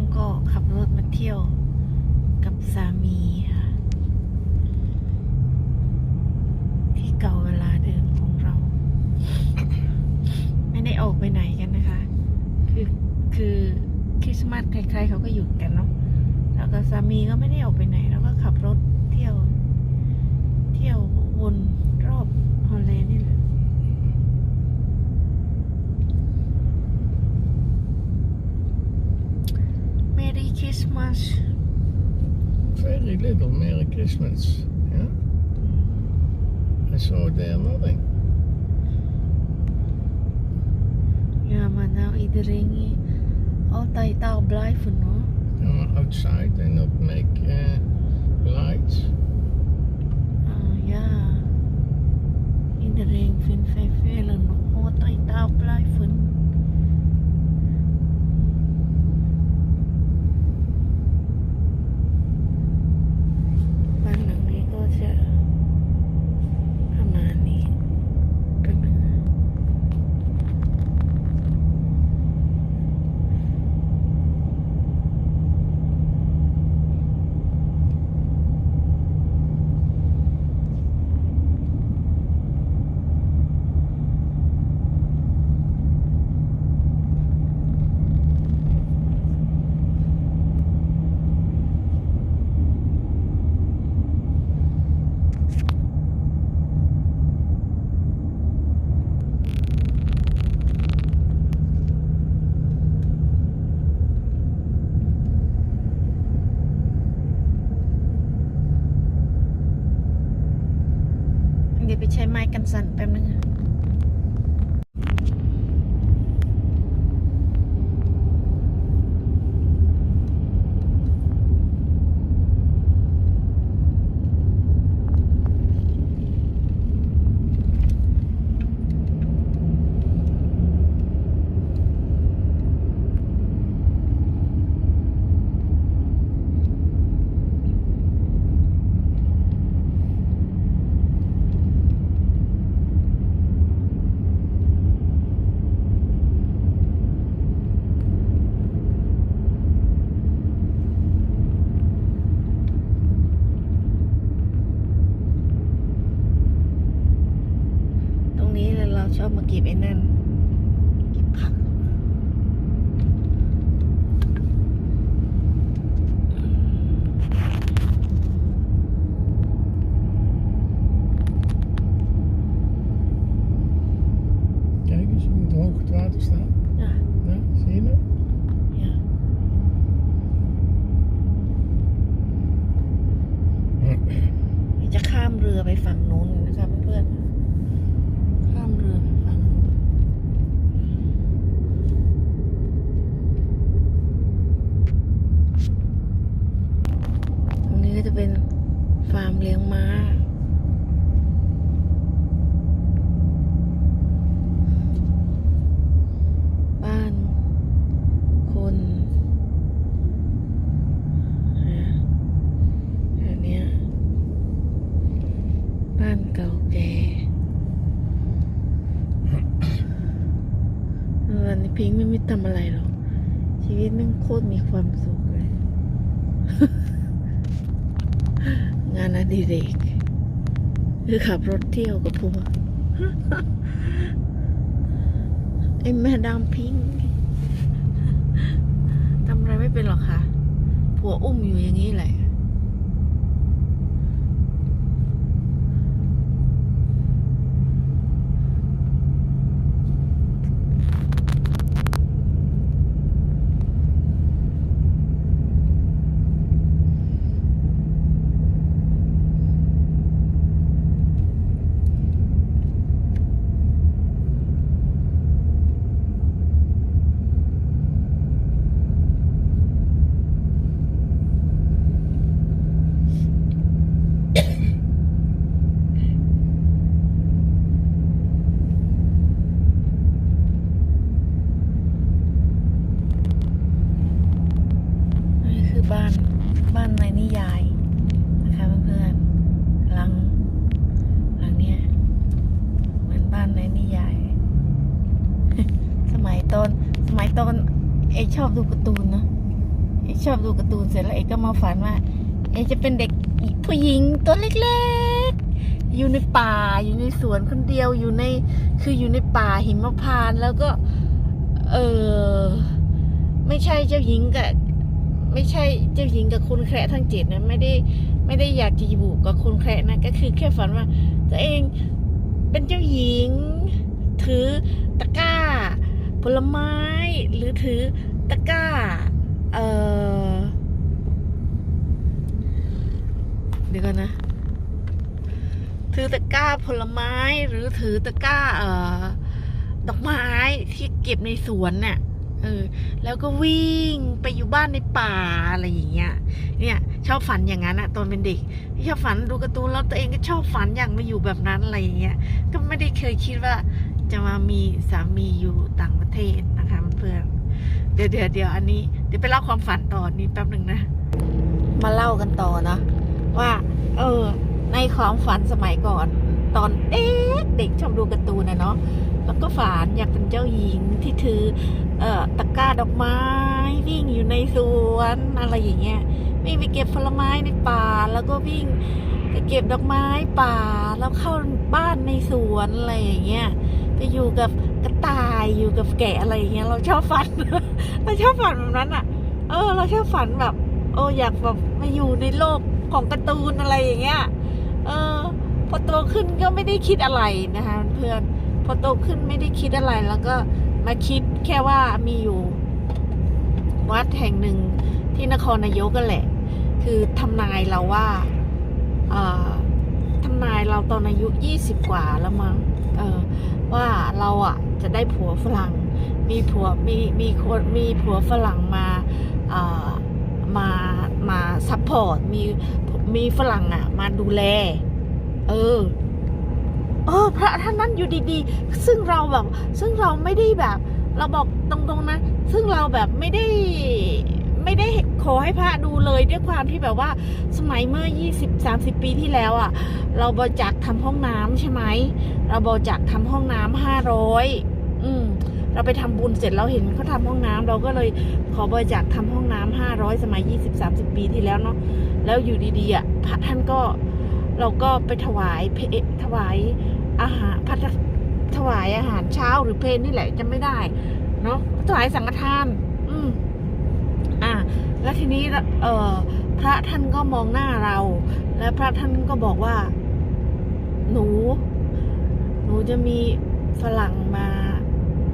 งก็ขับรถมาเที่ยวกับสามีค่ะ ที่เก่าเวลาเดิมของเรา ไม่ได้ออกไปไหนกันนะคะ คือคือคริสต์มาสใครๆเขาก็หยุดกันเนาะแล้วก็สามีก็ไม่ได้ออกไปไหน แล้วก็ขับรถเที่ยว เที่ยว Merry Christmas Very little Merry Christmas. Yeah. I saw there nothing. Ja, maar nou iedereen altijd al blijven hoor. I'm outside and not make uh, lights. Ah, ja. Iedereen vindt vervelend altijd al blijven. กันสั่นแป๊บนึงอะตรงนี้เราชอบมาเก็บไอ้นั่น เก็บผัก Kijk eens, je moet hoog het water staan. อะ Ja, zie je het? อย่าจะข้ามเรือไปฝั่งนู้นนะคะเพื่อนๆข้ามเรือไปฝั่งนู้นตรงนี้ก็จะเป็นฟาร์มเลี้ยงม้า บ้านคนนะอันเนี้ยบ้านเก่าแก่วันนี้พิงค์ไม่ไม่ทำอะไรหรอก ชีวิตแม่งโคตรมีความสุขเลย ง เด็ก คือขับรถเที่ยวกับพวกไอ้แม่ดามพิงค์ทำอะไรไม่เป็นหรอกค่ะ ผัวอุ้มอยู่อย่างนี้แหละ นี่คือบ้านบ้านในนิยายนะคะเพื่อนๆหลัง หลังเนี้ยเหมือนบ้านในนิยาย สมัยตอนสมัยตอนไอชอบดูการ์ตูนเนอะ ชอบดูการ์ตูนเสร็จแล้วเอกก็มาฝันว่า เอก จะเป็นเด็กผู้หญิงตัวเล็กๆ อยู่ในป่าอยู่ในสวนคนเดียวอยู่ในคืออยู่ในป่าหิมพานแล้วก็ เออไม่ใช่เจ้าหญิงกับไม่ใช่เจ้าหญิงกับคุณแคระทั้งเจ็ดนะไม่ได้ไม่ได้อยากจะอยู่กับคุณแคระนะก็คือแค่ฝันว่า ตัวเองเป็นเจ้าหญิง ถือตะกร้า ผลไม้หรือถือตะกร้า เออ เดี๋ยวกันนะ ถือตะกร้าผลไม้หรือถือตะกร้า เอ่อ ดอกไม้ที่เก็บในสวนน่ะเออ แล้วก็วิ่งไปอยู่บ้านในป่าอะไรอย่างเงี้ย เนี่ย ชอบฝันอย่างนั้นอะตอนเป็นเด็กชอบฝันดูการ์ตูนแล้วตัวเองก็ชอบฝันอยากมาอยู่แบบนั้นอะไรอย่างเงี้ย ก็ไม่ได้เคยคิดว่า จะมามีสามีอยู่ต่างประเทศนะคะเพื่อนเดี๋ยวเดี๋ยวเดี๋ยวอันนี้เดี๋ยวไปเล่าความฝันต่อนี้แป๊บหนึ่งนะ มาเล่ากันต่อเนาะ ว่า เออ ในความฝันสมัยก่อน ตอนเด็กเด็กชอบดูการ์ตูนนะเนาะแล้วก็ฝันอยากเป็นเจ้าหญิงที่ถือ เอ่อตะกร้าดอกไม้วิ่งอยู่ในสวนอะไรอย่างเงี้ยวิ่งไปเก็บผลไม้ในป่า แล้วก็วิ่งไปเก็บดอกไม้ป่า แล้วเข้าบ้านในสวนอะไรอย่างเงี้ยไปอยู่กับกระต่ายอยู่กับแกะอะไรอย่างเงี้ยเราชอบฝันเราชอบฝันแบบนั้นอะ เออ เราชอบฝันแบบ โอ้อยากแบบมาอยู่ในโลก ของการ์ตูนอะไรอย่างเงี้ย เออ พอโตขึ้นก็ไม่ได้คิดอะไรนะคะเพื่อนพอโตขึ้นไม่ได้คิดอะไรแล้วก็มาคิดแค่ว่ามีอยู่ วัดแห่งหนึ่งที่นครนายกกันแหละ คือทำนายเราว่าเออทำนายเราตอนอายุยี่สิบกว่าแล้วมั้งเออว่าเราอะจะได้ผัวฝรั่ง มีผัวมีมีคนมีผัวฝรั่งมาเออมา มาซัพพอร์ตมีมีฝรั่งอะ มาดูแล เออ เออ พระท่านนั้นอยู่ดีๆ ซึ่งเราแบบ ซึ่งเราไม่ได้แบบ เราบอกตรงๆนะ ซึ่งเราแบบไม่ได้ไม่ได้ขอให้พระดูเลยด้วยความที่แบบว่า สมัยเมื่อ 20 30 ปีที่แล้วอะ่ะ เราบริจาคทำห้องน้ำใช่ไหม เราบริจาคทำห้องน้ำห้าร้อยอืม เราไปทำบุญเสร็จเราเห็นเขาทำห้องน้ำเราก็เลยขอบริจาคทำห้องน้ำห้าร้อยสมัย 20 30 ปีที่แล้วเนาะแล้วอยู่ดีๆอะพระท่านก็เราก็ไปถวายเพถวายอาหารพัฒถวายอาหารเช้าหรือเพลนี่แหละจะไม่ได้เนาะถวายสังฆทาน อืมอะแล้วทีนี้เอ่อพระท่านก็มองหน้าเรา แล้วพระท่านก็บอกว่า หนู หนูจะมีฝรั่งมา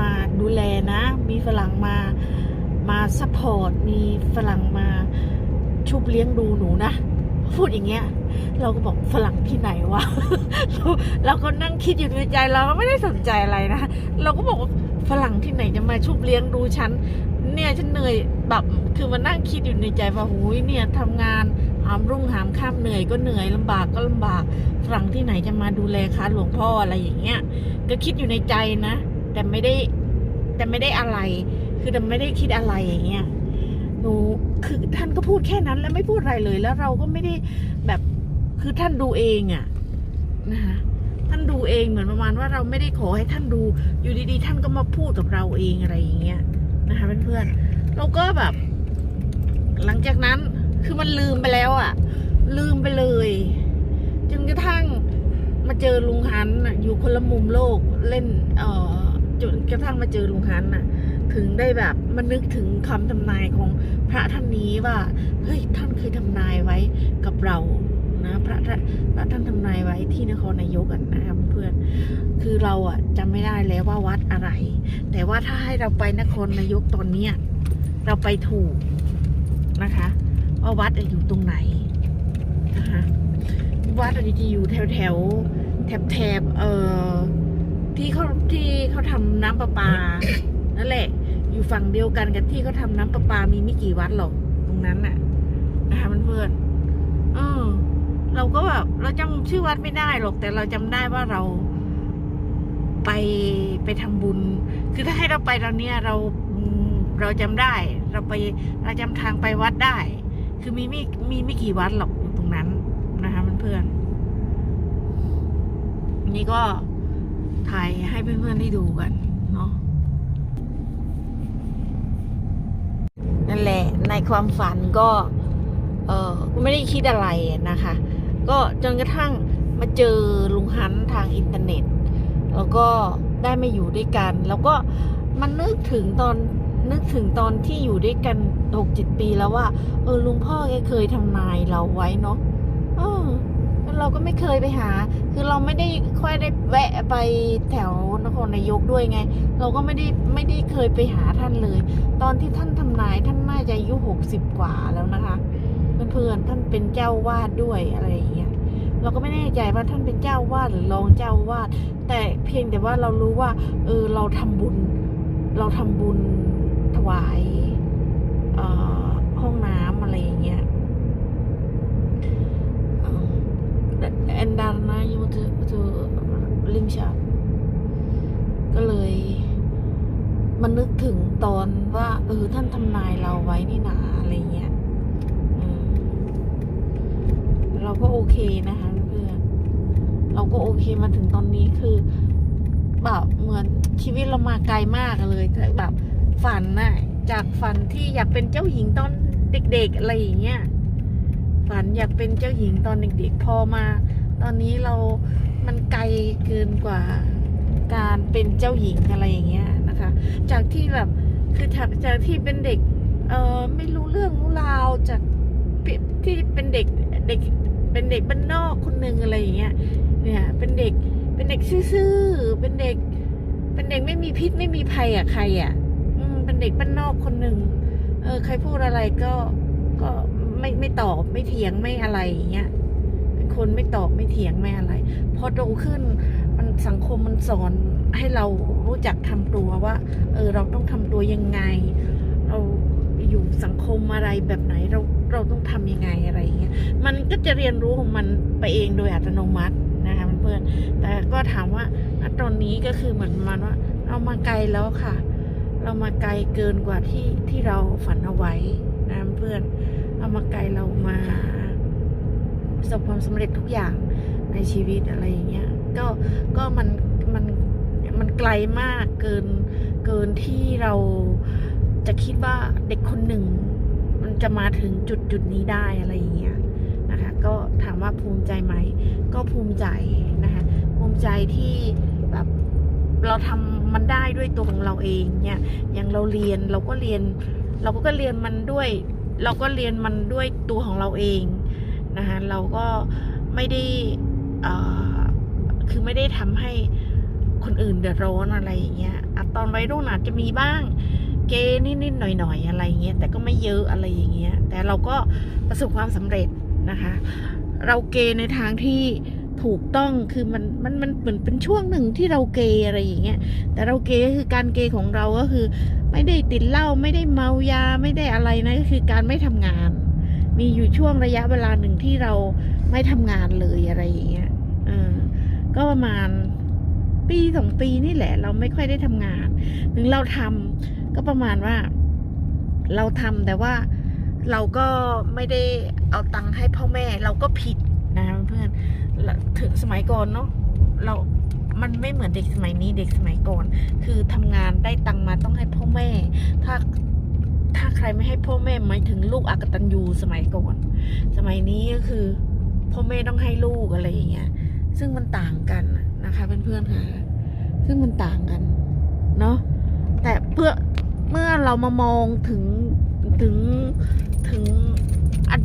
มาดูแลนะ มีฝรั่งมามาซัพพอร์ต มีฝรั่งมาชุบเลี้ยงดูหนูนะ พูดอย่างเงี้ย เราก็บอกฝรั่งที่ไหนวะเราก็นั่งคิดอยู่ในใจเราก็ไม่ได้สนใจอะไรนะ เราก็บอกว่าฝรั่งที่ไหนจะมาชุบเลี้ยงดูฉัน เนี่ยฉันเหนื่อยแบบคือมานั่งคิดอยู่ในใจว่าหูยเนี่ยทำงานหามรุ่งหามข้ามเหนื่อยก็เหนื่อยลำบากก็ลำบากฝรั่งที่ไหนจะมาดูแลคะหลวงพ่ออะไรอย่างเงี้ย ก็คิดอยู่ในใจนะ แต่ไม่ได้แต่ไม่ได้อะไร คือแต่ไม่ได้คิดอะไรอย่างเงี้ยหนูคือท่านก็พูดแค่นั้นแล้วไม่พูดอะไรเลย แล้วเราก็ไม่ได้แบบคือท่านดูเองอะนะคะท่านดูเองเหมือนประมาณว่าเราไม่ได้ขอให้ท่านดู อยู่ดีๆ ท่านก็มาพูดกับเราเองอะไรอย่างเงี้ยนะคะเพื่อนๆเราก็แบบ หลังจากนั้นคือมันลืมไปแล้วอะลืมไปเลยจนกระทั่งมาเจอลุงฮันอยู่คนละมุมโลกเล่น เอ่อ จนกระทั่งมาเจอลุงฮันน่ะ ถึงได้แบบมานึกถึงคำทำนายของพระท่านนี้ว่าเฮ้ยท่านเคยทำนายไว้กับเรานะพระท่านพระท่านทำนายไว้ที่นครนายกกันนะครับเพื่อนคือเราอะจำไม่ได้แล้วว่าวัดอะไร แต่ว่าถ้าให้เราไปนครนายกตอนเนี้ยเราไปถูกนะคะว่าวัดอยู่ตรงไหนนะคะวัดอะจะอยู่แถวแถวแถบแถบเอ่อ ที่เขาที่เขาทำน้ำประปา นั่นแหละ อยู่ฝั่งเดียวกันกับที่เขาทำน้ำประปามีไม่กี่วัดหรอกตรงนั้นน่ะนะคะเพื่อนๆเออ เราก็แบบเราจำชื่อวัดไม่ได้หรอก แต่เราจำได้ว่าเราไปไปทำบุญ คือถ้าให้เราไปตอนเนี้ยเราอืมเราจำได้ เราไปเราจำทางไปวัดได้ คือมีไม่มีไม่กี่วัดหรอกอยู่ตรงนั้นนะคะเพื่อนๆนี่ก็ ถ่ายให้เพื่อนๆได้ดูกันเนาะนั่นแหละในความฝันก็ เออไม่ได้คิดอะไรนะคะ ก็จนกระทั่งมาเจอลุงฮันทางอินเทอร์เน็ต แล้วก็ได้มาอยู่ด้วยกัน แล้วก็มันนึกถึงตอนนึกถึงตอนที่อยู่ด้วยกันหกจิตปีแล้วว่า เออลุงพ่อแกเคยทำนายเราไว้เนาะเออ เราก็ไม่เคยไปหา คือเราไม่ได้ค่อยได้แวะไปแถวนครนายกด้วยไง เราก็ไม่ได้ไม่ได้เคยไปหาท่านเลย ตอนที่ท่านทำนายท่านน่าจะอายุหกสิบกว่าแล้วนะคะเพื่อนๆท่านเป็นเจ้าวาดด้วยอะไรอย่างเงี้ยเราก็ไม่แน่ใจว่าท่านเป็นเจ้าวาดหรือรองเจ้าวาดแต่เพียงแต่ว่าเรารู้ว่า เออเราทำบุญ เราทำบุญถวายห้องน้ำอะไรอย่างเงี้ย เอ็นดาร์นายูทูทูลิงชาก็เลยมันนึกถึงตอนว่า เออ ท่านทำนายเราไว้นี่นาอะไรเงี้ยเราก็โอเคนะคะเพื่อนเราก็โอเคมาถึงตอนนี้คือ แบบเหมือนชีวิตเรามาไกลมากเลยแต่แบบฝันน่ะจากฝันที่อยากเป็นเจ้าหญิงตอนเด็ก ๆ อะไรอย่างเงี้ย ฝันอยากเป็นเจ้าหญิงตอนเด็กๆพอมา ตอนนี้เรามันไกลเกินกว่าการเป็นเจ้าหญิงอะไรอย่างเงี้ยนะคะ จากที่แบบคือจากที่เป็นเด็กเออไม่รู้เรื่องรู้ราวจากที่เป็นเด็กเด็กเป็นเด็กบ้านนอกคนหนึ่งอะไรอย่างเงี้ยเนี่ยเป็นเด็กเป็นเด็กซื่อๆเป็นเด็ก เป็นเด็กไม่มีพิษไม่มีภัยอะใครอะ อืมเป็นเด็กบ้านนอกคนหนึ่งเออใครพูดอะไรก็ก็ ไม่ไม่ตอบไม่เถียงไม่อะไรอย่างเงี้ยเป็นคนไม่ตอบไม่เถียงไม่อะไร พอโตขึ้นมันสังคมมันสอนให้เรารู้จักทำตัวว่า เออเราต้องทำตัวยังไง เราอยู่สังคมอะไรแบบไหนเราเราต้องทำยังไงอะไรอย่างเงี้ยมันก็จะเรียนรู้ของมันไปเองโดยอัตโนมัตินะคะเพื่อนแต่ก็ถามว่าตอนนี้ก็คือเหมือนประมันว่า เรามาไกลแล้วค่ะ เรามาไกลเกินกว่าที่ที่เราฝันเอาไว้นะเพื่อน เรามาไกลเรามาประสบความสำเร็จทุกอย่างในชีวิตอะไรอย่างเงี้ย ก็ก็มันมันมันไกลมากเกินเกินที่เราจะคิดว่าเด็กคนหนึ่ง มันจะมาถึงจุดจุดนี้ได้อะไรอย่างเงี้ยนะคะ ก็ถามว่าภูมิใจไหม ก็ภูมิใจนะคะ ภูมิใจที่แบบเราทำมันได้ด้วยตัวของเราเองเนี่ย อย่างเราเรียนเราก็เรียน เราก็เรียนมันด้วย เราก็เรียนมันด้วยตัวของเราเองนะคะเราก็ไม่ได้อ่อคือไม่ได้ทำให้คนอื่นเดือดร้อนอะไรอย่างเงี้ยตอนวัยรุ่นอาจจะมีบ้าง เกนิดๆหน่อยๆอะไรเงี้ยแต่ก็ไม่เยอะอะไรอย่างเงี้ยแต่เราก็ประสบความสำเร็จนะคะ เราเกในทางที่ถูกต้องคือมันมันมันเหมือนเป็นช่วงหนึ่งที่เราเกอะไรอย่างเงี้ยแต่เราเกก็คือการเกของเราก็คือ ไม่ได้ติดเหล้าไม่ได้เมายาไม่ได้อะไรนะก็คือการไม่ทำงาน มีอยู่ช่วงระยะเวลาหนึ่งที่เราไม่ทำงานเลยอะไรอย่างเงี้ยอก็ประมาณปีสองปีนี่แหละ เราไม่ค่อยได้ทำงาน ถึงเราทำก็ประมาณว่า เราทำแต่ว่าเราก็ไม่ได้เอาตังค์ให้พ่อแม่ เราก็ผิดนะเพื่อนถึงสมัยก่อนเนาะเรา มันไม่เหมือนเด็กสมัยนี้เด็กสมัยก่อน คือทำงานได้ตังมาต้องให้พ่อแม่ ถ้าถ้าใครไม่ให้พ่อแม่หมายถึงลูกอักตันยูสมัยก่อน สมัยนี้ก็คือ พ่อแม่ต้องให้ลูกอะไรอย่างเงี้ย ซึ่งมันต่างกันนะคะเพื่อนๆค่ะ ซึ่งมันต่างกันเนาะ แต่เพื่อเมื่อเรามามองถึงถึงถึง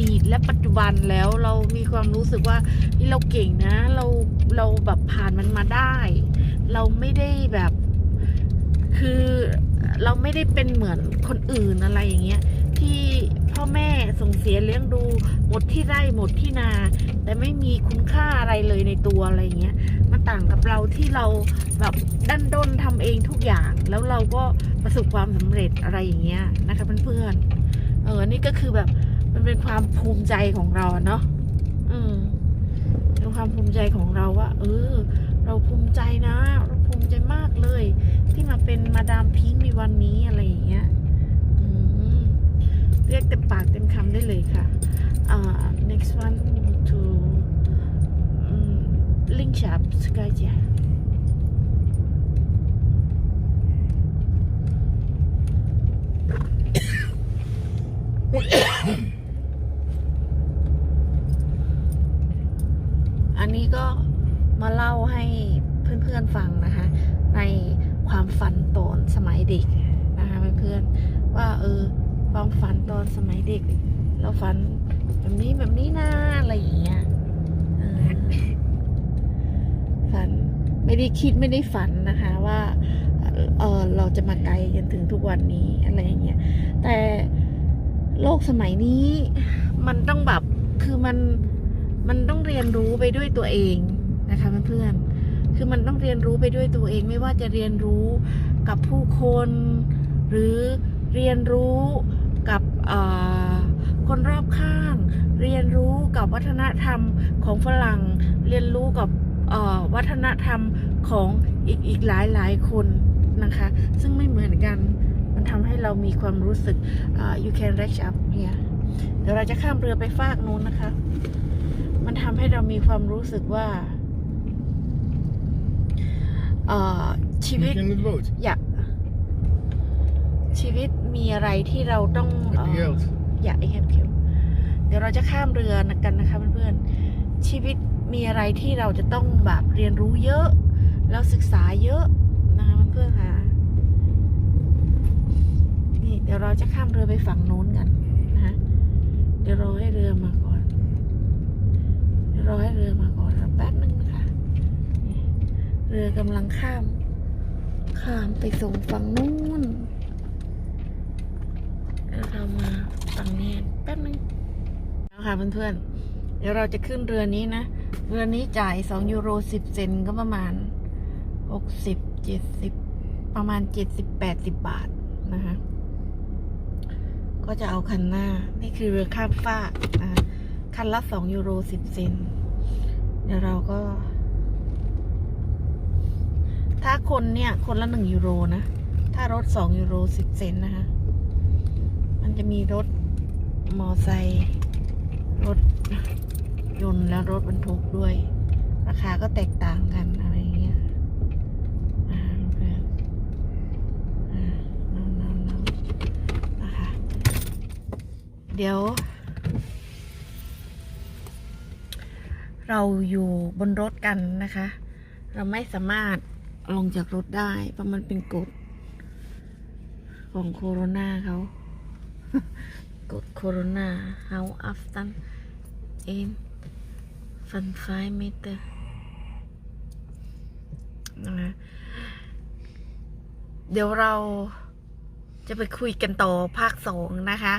ดีตและปัจจุบันแล้วเรามีความรู้สึกว่านี่เราเก่งนะ เราเราแบบผ่านมันมาได้ เราไม่ได้แบบ คือเราไม่ได้เป็นเหมือนคนอื่นอะไรอย่างเงี้ยที่พ่อแม่ส่งเสียเลี้ยงดู หมดที่ไร่หมดที่นา แต่ไม่มีคุณค่าอะไรเลยในตัวอะไรเงี้ยมันต่างกับเราที่เราแบบดันด้นทำเองทุกอย่าง แล้วเราก็ประสบความสำเร็จอะไรอย่างเงี้ยนะคะเพื่อนๆเออนี่ก็คือแบบ มันเป็นความภูมิใจของเราอะเนาะอืมเป็นความภูมิใจของเราว่า เออ เราภูมิใจนะ เราภูมิใจมากเลย ที่มาเป็นมาดามพิงค์ในวันนี้อะไรอย่างเงี้ยอืมเรียกเต็มปากเต็มคำได้เลยค่ะอ่า next one to อืม link shop สกายจ้ะ อันนี้ก็มาเล่าให้เพื่อนๆฟังนะคะ ในความฝันตอนสมัยเด็กนะคะเพื่อนๆว่าเออความฝันตอนสมัยเด็ก เราฝันแบบนี้แบบนี้นะอะไรอย่างเงี้ยฝันไม่ได้คิดไม่ได้ฝันนะคะว่าเออเราจะมาไกลจนถึงทุกวันนี้อะไรอย่างเงี้ยแต่โลกสมัยนี้มันต้องแบบคือมันมันต้องเรียนรู้ไปด้วยตัวเองนะคะเพื่อนๆคือมันต้องเรียนรู้ไปด้วยตัวเอง ไม่ว่าจะเรียนรู้กับผู้คน หรือ เรียนรู้กับเอ่อคนรอบข้าง เรียนรู้กับวัฒนธรรมของฝรั่ง เรียนรู้กับเอ่อวัฒนธรรมของอีกอีกหลายหลายคนนะคะ ซึ่งไม่เหมือนกัน มันทำให้เรามีความรู้สึกเอ่อ you can reach up here เดี๋ยวเราจะข้ามเรือไปฟากนู้นนะคะ มันทำให้เรามีความรู้สึกว่าเอ่อชีวิต Moet je in het boot? อยาก ชีวิตมีอะไรที่เราต้อง Heb เอ่ je อ geld? อยากไอ้แคบเขียวเดี๋ยวเราจะข้ามเรือกันนะคะเพื่อนๆชีวิตมีอะไรที่เราจะต้องแบบเรียนรู้เยอะ แล้วศึกษาเยอะนะคะเพื่อนๆค่ะนี่เดี๋ยวเราจะข้ามเรือไปฝั่งโน้นกันนะคะเดี๋ยวรอให้เรือมาก่อน เดี๋ยวรอให้เรือมาก่อนแป๊บนึงนะคะนี่เรือกำลังข้าม ข้ามไปส่งฝั่งนู้นแล้วเรามาฝั่งนี้แป๊บนึงนะ คะเพื่อนๆ เดี๋ยวเราจะขึ้นเรือนี้นะ เรือนี้จ่ายสองยูโรสิบเซนก็ประมาณหกสิบเจ็ดสิบประมาณเจ็ดสิบแปดสิบบาทนะคะ ก็จะเอาคันหน้า นี่คือเรือข้ามฟากนะคะคันละสองยูโรสิบเซน เดี๋ยวเราก็ ถ้าคนเนี่ย คนละหนึ่งยูโรนะ ถ้ารถสองยูโรสิบเซนนะคะ มันจะมีรถมอไซค์ รถยนต์และรถบรรทุกด้วย ราคาก็แตกต่างกันอะไรอย่างเงี้ยอ่านอนอ่นน้ำน้ำนะคะเดี๋ยว เราอยู่บนรถกันนะคะ เราไม่สามารถลงจากรถได้ เพราะมันเป็นกฎของโคโรนาเขา กฎโคโรนา how often in ฟันไฟเมตรเดี๋ยวเราจะไปคุยกันต่อภาคสองนะคะ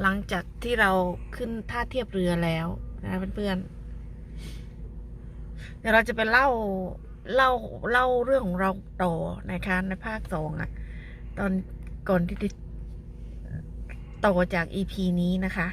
หลังจากที่เราขึ้นท่าเทียบเรือแล้วนะเพื่อนๆ เดี๋ยวเราจะไปเล่าเล่าเล่าเรื่องของเราต่อนะคะในภาคสองอะตอนก่อนที่ ต่อจาก EP นี้นะคะ